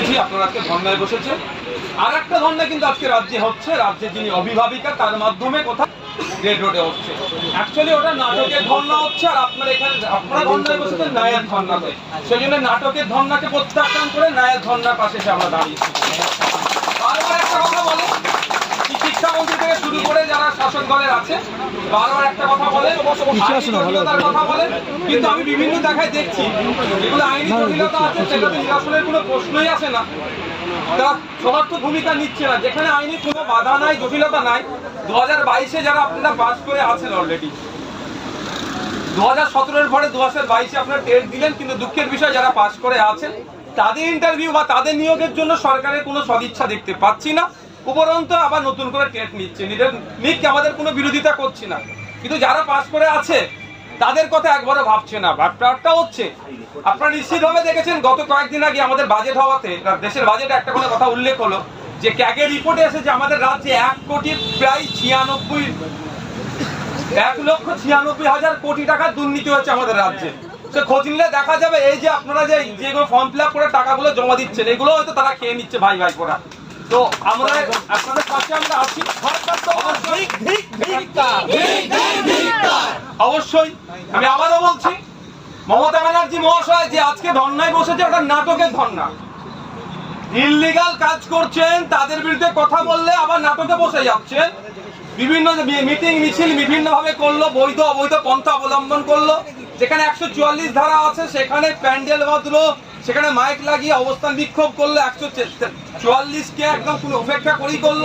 জি আপনারা আজকে ধর্নায় আর একটা ধর্না কিন্তু আজকে রাজ্যে হচ্ছে। রাজ্যে যিনি অভিভাবিকা, তার মাধ্যমে নাটকের ধর্না হচ্ছে আর আপনারা এখানে নায়ের সেই জন্য নাটকের ধর্নাকে করে নায়ের ধর্নার পাশে আমরা কথা শিক্ষামন্ত্রী থেকে শুরু করে শাসক দলের আছে বারবার একটা কথা বলে আইনি জটিলতার কথা। বলে কিন্তু আমি বিভিন্ন জায়গায় দেখছি এগুলো আইনি জটিলতা আছে নিরাসনের কোনো প্রশ্নই আসে না। তারা সমর্থ ভূমিকা নিচ্ছে না যেখানে আইনি কোনো বাধা নাই জটিলতা নাই দু হাজার বাইশে যারা আপনারা পাস করে আছেন অলরেডি দু হাজার সতেরোর পরে দু হাজার বাইশে আপনারা টেস্ট দিলেন কিন্তু দুঃখের বিষয় যারা পাস করে আছেন তাদের ইন্টারভিউ বা তাদের নিয়োগের জন্য সরকারের কোনো সদিচ্ছা দেখতে পাচ্ছি না। উপরন্তু আবার নতুন করে টেস্ট নিচ্ছে। নিজের নিক আমাদের কোনো বিরোধিতা করছি না। কিন্তু যারা পাস করে আছে, তাদের কথা একবারও ভাবছে না। ব্যাপারটা হচ্ছে, আপনারা নিশ্চিতভাবে দেখেছেন, গত কয়েকদিন আগে আমাদের বাজেট হওয়াতে দেশের বাজেটে একটা কোনো কথা উল্লেখ হলো, যে ক্যাগের রিপোর্টে এসেছে আমাদের রাজ্যে এক কোটি প্রায় ছিয়ানব্বই, এক লক্ষ ছিয়ানব্বই হাজার কোটি টাকার দুর্নীতি হচ্ছে আমাদের রাজ্যে। সে খোঁজ নিলে দেখা যাবে, এই যে আপনারা যে যেগুলো ফর্ম ফিল আপ করে টাকাগুলো জমা দিচ্ছেন, এগুলো হয়তো তারা খেয়ে নিচ্ছে ভাই ভাই করা। তো আমরা আপনাদের পাশে আমরা আছি। অবশ্যই আমি আবারও বলছি মমতা ব্যানার্জি মহাশয় যে আজকে ধর্নায় বসেছে ওটা নাটকের ধর্না। ইললিগাল কাজ করছেন তাদের বিরুদ্ধে কথা বললে আবার নাটকে বসে যাচ্ছেন। বিভিন্ন মিটিং মিছিল বিভিন্ন ভাবে করল বৈধ অবৈধ পন্থা অবলম্বন করল। যেখানে একশো চুয়াল্লিশ ধারা আছে সেখানে প্যান্ডেল বাঁধলো সেখানে মাইক লাগিয়ে অবস্থান বিক্ষোভ করল একশো চুয়াল্লিশ কে একদম কোনো উপেক্ষা করেই করল।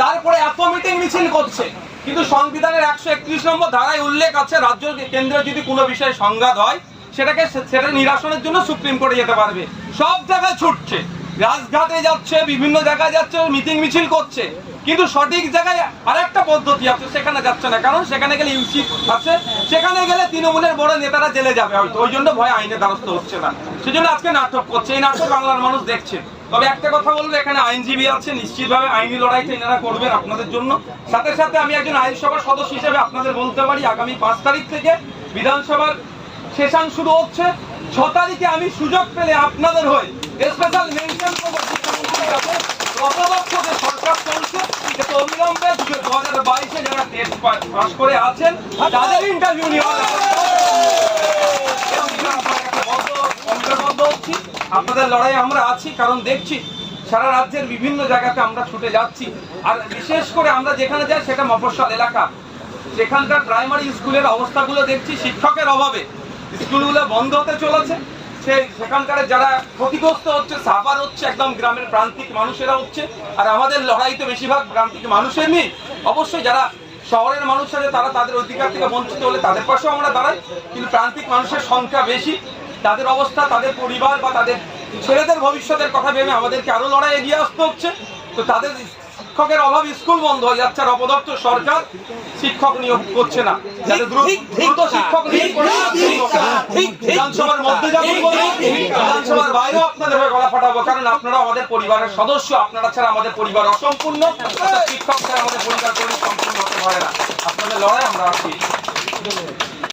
তারপরে এত মিটিং মিছিল করছে। কিন্তু সংবিধানের একশো একত্রিশ নম্বর ধারায় উল্লেখ আছে, রাজ্য কেন্দ্র যদি কোনো বিষয়ে সংঘাত হয়, সেটাকে সেটা নিরাসনের জন্য সুপ্রিম কোর্টে যেতে পারবে। সব জায়গায় ছুটছে। রাজঘাটে যাচ্ছে, বিভিন্ন জায়গায় যাচ্ছে, মিটিং মিছিল করছে। কিন্তু সঠিক জায়গায় আরেকটা পদ্ধতি আছে, সেখানে যাচ্ছে না। কারণ সেখানে গেলে ইউসি আছে, সেখানে গেলে তৃণমূলের বড় নেতারা জেলে যাবে হয়তো। ওই জন্য ভয় আইনের দ্বারস্থ হচ্ছে না। সেজন্য আজকে নাটক করছে। এই নাটক বাংলার মানুষ দেখছে। তবে একটা কথা বলব, এখানে আইনজীবী আছে, নিশ্চিতভাবে আইনি লড়াইটা এনারা করবেন আপনাদের জন্য। সাথে সাথে আমি একজন আইনসভার সদস্য হিসেবে আপনাদের বলতে পারি, আগামী পাঁচ তারিখ থেকে বিধানসভার সেশন শুরু হচ্ছে। ছ তারিখে আমি সুযোগ পেলে আপনাদের হয়ে স্পেশাল মেনশন করব, যে সরকার চলছে যাতে অবিলম্বে দু হাজার বাইশে যারা টেস্ট পাস করে আছেন, তাদের ইন্টারভিউ নেওয়া আপনাদের লড়াই আমরা আছি, কারণ দেখছি সারা রাজ্যের বিভিন্ন জায়গাতে আমরা ছুটে যাচ্ছি। আর বিশেষ করে আমরা যেখানে যাই, সেটা মফস্বল এলাকা। সেখানকার প্রাইমারি স্কুলের অবস্থাগুলো দেখছি, শিক্ষকের অভাবে। স্কুলগুলো বন্ধ হতে চলেছে। সেই সেখানকার যারা ক্ষতিগ্রস্ত হচ্ছে সাফার হচ্ছে একদম গ্রামের প্রান্তিক মানুষেরা হচ্ছে। আর আমাদের লড়াই তো বেশিরভাগ প্রান্তিক মানুষের নেই অবশ্যই যারা শহরের মানুষ আছে তারা তাদের অধিকার থেকে বঞ্চিত হলে তাদের পাশেও আমরা দাঁড়াই। কিন্তু প্রান্তিক মানুষের সংখ্যা বেশি। তাদের অবস্থা তাদের পরিবার বা তাদের ছেলেদের ভবিষ্যতের কথা ভেবে আমাদেরকে আরও লড়াই এগিয়ে আসতে হচ্ছে। তো তাদের শিক্ষকের অভাব স্কুল বন্ধ হয়ে যাচ্ছে আর অপদর্থ সরকার শিক্ষক নিয়োগ করছে না। যাতে দ্রুত শিক্ষক নিয়োগ বিধানসভার মধ্যে বিধানসভার বাইরেও আপনাদের হয়ে গলা ফাটাবো কারণ আপনারা আমাদের পরিবারের সদস্য আপনারা ছাড়া আমাদের পরিবার অসম্পূর্ণ। শিক্ষক ছাড়া আমাদের পরিবার সম্পূর্ণ হতে পারে না। আপনাদের লড়াই আমরা আছি।